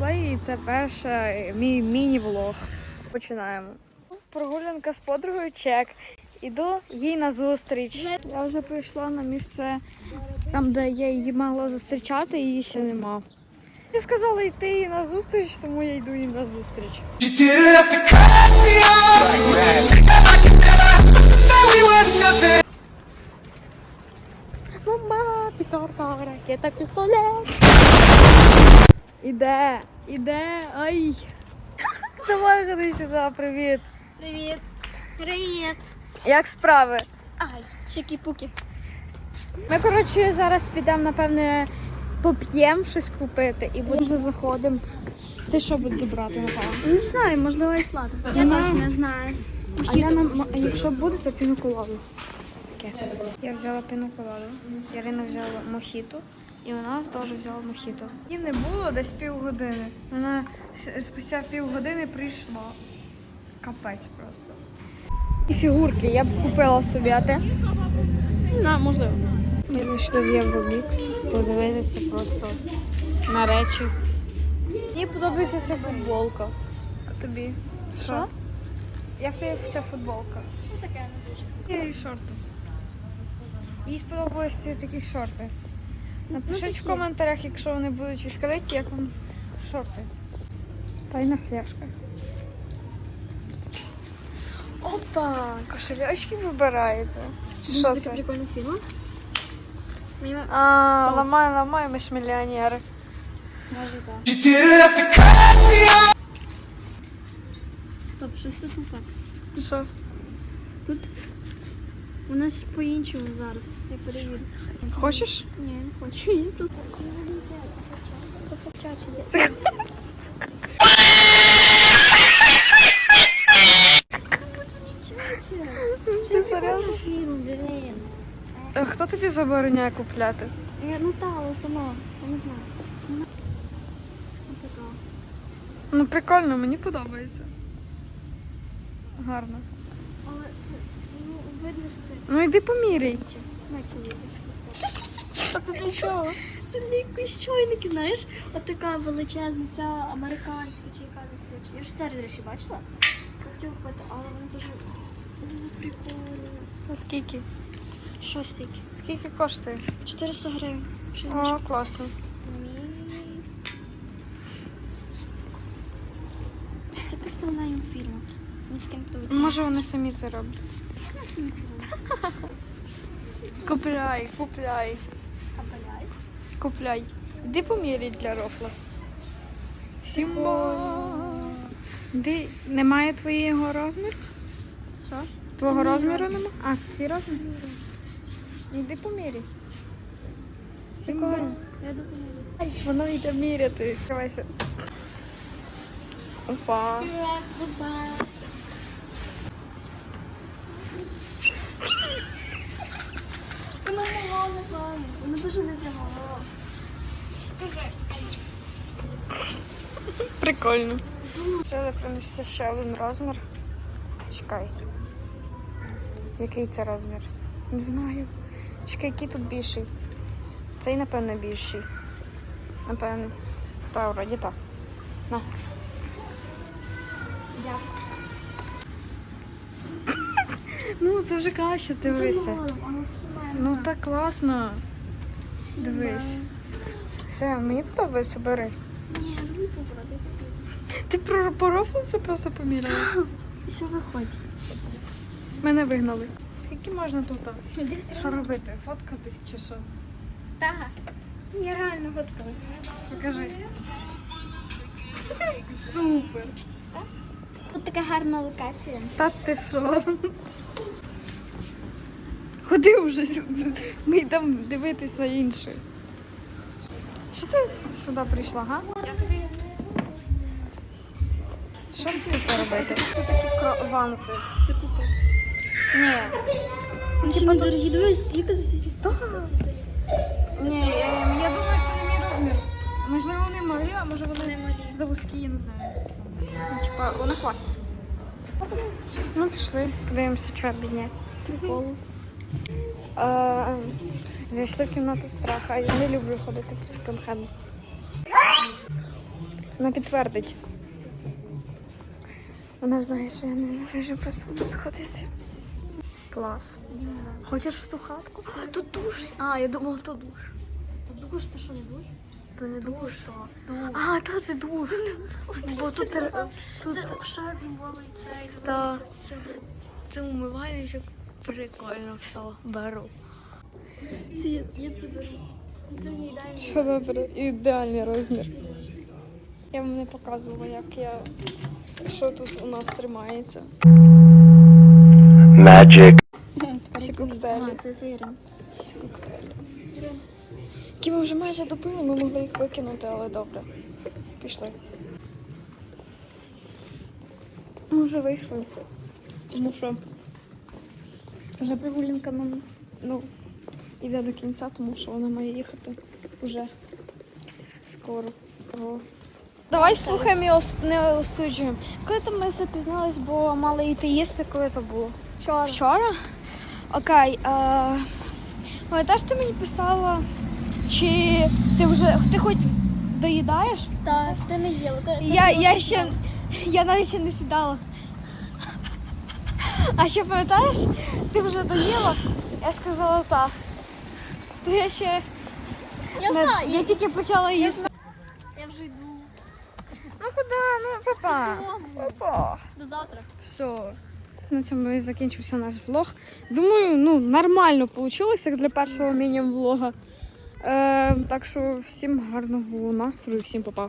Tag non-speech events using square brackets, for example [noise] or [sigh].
Play і це перший мій міні-влог. Починаємо. Прогулянка з подругою чек. Іду їй на зустріч. Я вже прийшла на місце там, де я її могла зустрічати, її ще нема. Я сказала йти їй на зустріч, тому я йду їй на зустріч. Мама, піторка, ракета, пістолет. Іде, іде, ай. Давай ходи сюди, привіт. Привіт. Привіт. Як справи? Ай, чики-пуки. Ми, коротше, зараз підемо, напевне, поп'ємо щось купити і будемо вже заходимо. Ти що будеш брати, напевно? Не знаю, можливо, і сладко. Я Ну. точно не знаю. А я нам, якщо буде, то піноколаду. Таке. Я взяла піноколаду, Ярина взяла мохіто, і вона теж взяла мохіто. Її не було десь півгодини. Вона спустя півгодини прийшла. Капець просто. І фігурки я б купила собі, а ти? На, можливо. Ми зайшли в Євромікс, подивитися просто на речі. Мені подобається ця футболка. А тобі? Що? Як тобі ця футболка? Ну таке не дуже. І шорти. Їй сподобалися такі шорти. Напишіть такі. в коментарях, якщо вони будуть відкриті, як вам шорти. Тайна сляжка. Опа! Кошелячки вибираєте. Чи що Це прикольний фільм. А, ламай, ламай, ми ж мільйонери. може так. Стоп, щось тут не так. Що? У нас по-іншому зараз. Я перевірю. Хочеш? Ні, не хочу. Я тут. Це почачення. Ти серйозно? Фільм, блін. Хто тобі забороняє купляти? Я, ну та, але сама. Я не знаю. Ну. Ну прикольно, мені подобається. Гарно. Але це, ну, видно, що це Ну йди поміряй. А це для чого? Це для якоїсь чайники, знаєш? От така величезна, ця американська чи яка не. Я в Швейцарії, до речі, бачила. Хотіла купити, але вони дуже, дуже прикольні. Скільки? Що стільки? Скільки коштує? 400 гривень. Що О, класно. Ні. Це. Мені таке не подобається. Може вони самі це роблять. Купляй, купляй, купляй. Іди поміряй для рофла. Сімба. Де немає твоєго розміру? Що? Твого розміру розмір. нема? А, це твій розмір? Іди поміряй. Сімба. Воно йде міряти. Відкривайся. Опа. Воно непогано. Воно дуже не. Прикольно. Це принесе ще один розмір. Чекай. Який це розмір? Не знаю. Чекай, який тут більший. Цей, напевно, більший. Напевно. Та, вроді так. На. Дякую. [laughs] Ну, це вже краще, дивися. Ну так класно. Дивись. Все, мені подобається, бери. Ні, я забрати, я хочу. Ти про порофлу це просто поміряла? Все виходить. Мене вигнали. Скільки можна тут? Іди Що робити? Фоткатись чи що? Так. Я реально фоткала. Покажи. Супер. Тут така гарна локація. Та ти що? Ходи вже сюди. Ми йдемо дивитись на інше. Що ти сюди прийшла, га? Я тобі. Що тут робити? Це такі крованси? Ти купив. Ні. Ну, ще недорогі. Дивись, яка за тисячу? Ні, я думаю, це не мій розмір. Можливо, вони малі, а може вони малі. за вузькі, я не знаю. Ну, типа, вони класні. Ну, пішли, подивимося, що бідня. Прикол. Е, Зайшли в кімнату страха. Я не люблю ходити по секонд-хенду. Вона підтвердить. Вона знає, що я ненавижу просто тут ходити. Клас. Хочеш в ту хатку? Тут душ. А, я думала, то душ. Душ, ти що не душ? То не душ. то. А, та це душ. Бо тут, Це, тут мовий цей. Та. це умивальничок. Прикольно все. Беру. Це я, я це беру. Це мені ідеально. Все добре, ідеальний розмір. Я вам не показувала, як я. Що тут у нас тримається. Magic. Всі коктейлі. А, це, це Ірин. Всі коктейлі. Які ми вже майже допили, ми могли їх викинути, але добре. Пішли. Ми вже вийшли. Тому що вже прогулянка нам ну, йде до кінця, тому що вона має їхати вже скоро. Того. Давай слухаємо і ос- не осуджуємо. Коли там ми запізнались, бо мали йти їсти, коли то було? Вчора. Вчора? Окей. Е, пам'ятаєш, ти мені писала, чи ти вже ти хоч доїдаєш? Так, ти не їла. Ти, ти Я, я ще я навіть ще не сідала. А ще пам'ятаєш, ти вже доїла? Я сказала так. То я ще Я не- знаю, я я, тільки почала їсти. я вже йду. Ну куди? Ну папа. Додому. Папа. До завтра. Все. На цьому і закінчився наш влог. Думаю, ну нормально вийшло як для першого міні-влога. Е, так що всім гарного настрою, всім па-па.